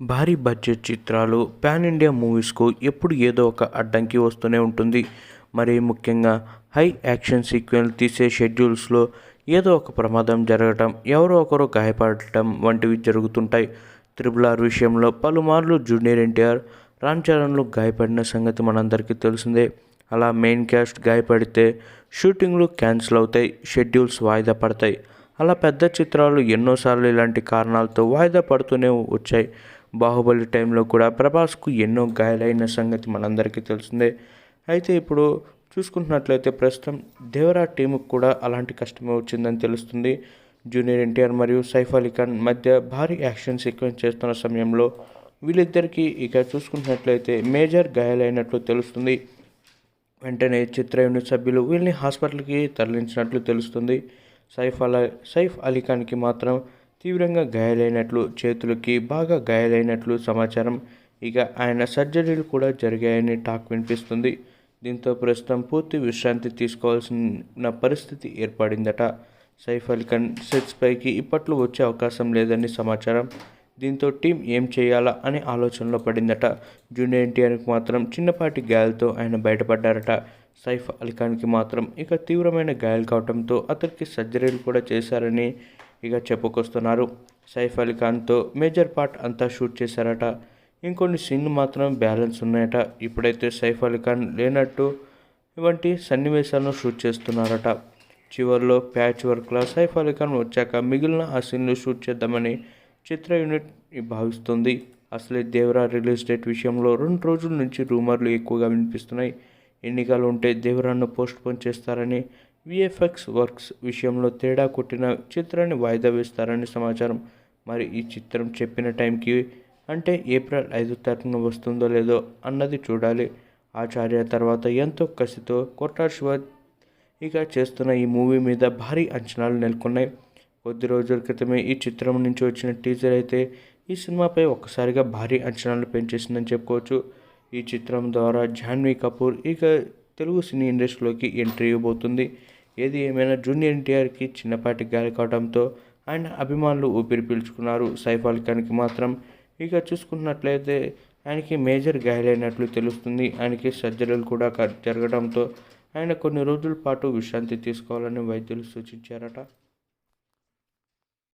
భారీ బడ్జెట్ చిత్రాలు pan India మూవీస్కు ఎప్పుడు ఏదో ఒక అడ్డంకి వస్తూనే ఉంటుంది. మరి ముఖ్యంగా హై యాక్షన్ సీక్వెన్స్ తీసే షెడ్యూల్స్లో ఏదో ఒక ప్రమాదం జరగటం ఎవరో ఒకరు గాయపడటం వంటివి జరుగుతుంటాయి. త్రిబుల్ ఆర్ విషయంలో పలుమార్లు జూనియర్ ఎన్టీఆర్ రామ్ చరణ్లు గాయపడిన సంగతి మనందరికీ తెలిసిందే. అలా మెయిన్ క్యాస్ట్ గాయపడితే షూటింగ్లు క్యాన్సిల్ అవుతాయి షెడ్యూల్స్ వాయిదా పడతాయి. అలా పెద్ద చిత్రాలు ఎన్నోసార్లు ఇలాంటి కారణాలతో వాయిదా పడుతూనే వచ్చాయి. బాహుబలి టైంలో కూడా ప్రభాస్కు ఎన్నో గాయాలైన సంగతి మనందరికీ తెలిసిందే. అయితే ఇప్పుడు చూసుకుంటున్నట్లయితే ప్రస్తుతం దేవరా టీముకు కూడా అలాంటి కష్టమే వచ్చిందని తెలుస్తుంది. జూనియర్ ఎన్టీఆర్ మరియు సైఫ్ అలీ ఖాన్ మధ్య భారీ యాక్షన్ సీక్వెన్స్ చేస్తున్న సమయంలో వీళ్ళిద్దరికీ ఇక చూసుకుంటున్నట్లయితే మేజర్ గాయాలైనట్లు తెలుస్తుంది. వెంటనే చిత్ర యూనిట్ సభ్యులు వీళ్ళని హాస్పిటల్కి తరలించినట్లు తెలుస్తుంది. సైఫ్ అలా సైఫ్ అలీ ఖాన్కి మాత్రం తీవ్రంగా గాయాలైనట్లు చేతులకి బాగా గాయాలైనట్లు సమాచారం. ఇక ఆయన సర్జరీలు కూడా జరిగాయని టాక్ వినిపిస్తుంది. దీంతో ప్రస్తుతం పూర్తి విశ్రాంతి తీసుకోవాల్సిన పరిస్థితి ఏర్పడిందట. సైఫ్ అలీ ఖాన్ సెట్స్ పైకి ఇప్పట్లో వచ్చే అవకాశం లేదని సమాచారం. దీంతో టీం ఏం చేయాలా అనే ఆలోచనలో పడిందట. జూనియర్ ఎన్టీఆర్కి మాత్రం చిన్నపాటి గాయాలతో ఆయన బయటపడ్డారట. సైఫ్ అలీఖాన్కి మాత్రం ఇక తీవ్రమైన గాయాలు కావడంతో అతనికి సర్జరీలు కూడా చేశారని ఇక చెప్పుకొస్తున్నారు. సైఫ్ అలీ ఖాన్తో మేజర్ పార్ట్ అంతా షూట్ చేశారట. ఇంకొన్ని సీన్లు మాత్రం బ్యాలెన్స్ ఉన్నాయట. ఇప్పుడైతే సైఫ్ అలీ ఖాన్ లేనట్టు ఇవంటి సన్నివేశాలను షూట్ చేస్తున్నారట. చివరిలో ప్యాచ్ వర్క్లా సైఫ్ అలీ ఖాన్ వచ్చాక మిగిలిన ఆ సీన్లు షూట్ చేద్దామని చిత్ర యూనిట్ భావిస్తుంది. అసలే దేవరా రిలీజ్ డేట్ విషయంలో రెండు రోజుల నుంచి రూమర్లు ఎక్కువగా వినిపిస్తున్నాయి. ఎన్నికలు ఉంటే దేవరాను పోస్ట్ పోన్ చేస్తారని విఎఫ్ఎక్స్ వర్క్స్ విషయంలో తేడా కొట్టిన చిత్రాన్ని వాయిదా వేస్తారని సమాచారం. మరి ఈ చిత్రం చెప్పిన టైంకి అంటే ఏప్రిల్ ఐదు తారీఖున వస్తుందో లేదో అన్నది చూడాలి. ఆచార్య తర్వాత ఎంతో కసితో కొట్టార్ శివ ఇక చేస్తున్న ఈ మూవీ మీద భారీ అంచనాలు నెలకొన్నాయి. కొద్ది రోజుల క్రితమే ఈ చిత్రం నుంచి వచ్చిన టీజర్ అయితే ఈ సినిమాపై ఒక్కసారిగా భారీ అంచనాలు పెంచేసిందని చెప్పుకోవచ్చు. ఈ చిత్రం ద్వారా జాహ్నవి కపూర్ ఇక తెలుగు సినీ ఇండస్ట్రీలోకి ఎంట్రీ ఇవ్వబోతుంది. ఏది ఏమైనా జూనియర్ ఎన్టీఆర్కి చిన్నపాటి గాలి కావడంతో ఆయన అభిమానులు ఊపిరి పీల్చుకున్నారు. సైఫ్ అలీ ఖాన్కి మాత్రం ఇక చూసుకున్నట్లయితే ఆయనకి మేజర్ గాయాలైనట్లు తెలుస్తుంది. ఆయనకి సర్జరీలు కూడా జరగడంతో ఆయన కొన్ని రోజుల పాటు విశ్రాంతి తీసుకోవాలని వైద్యులు సూచించారట.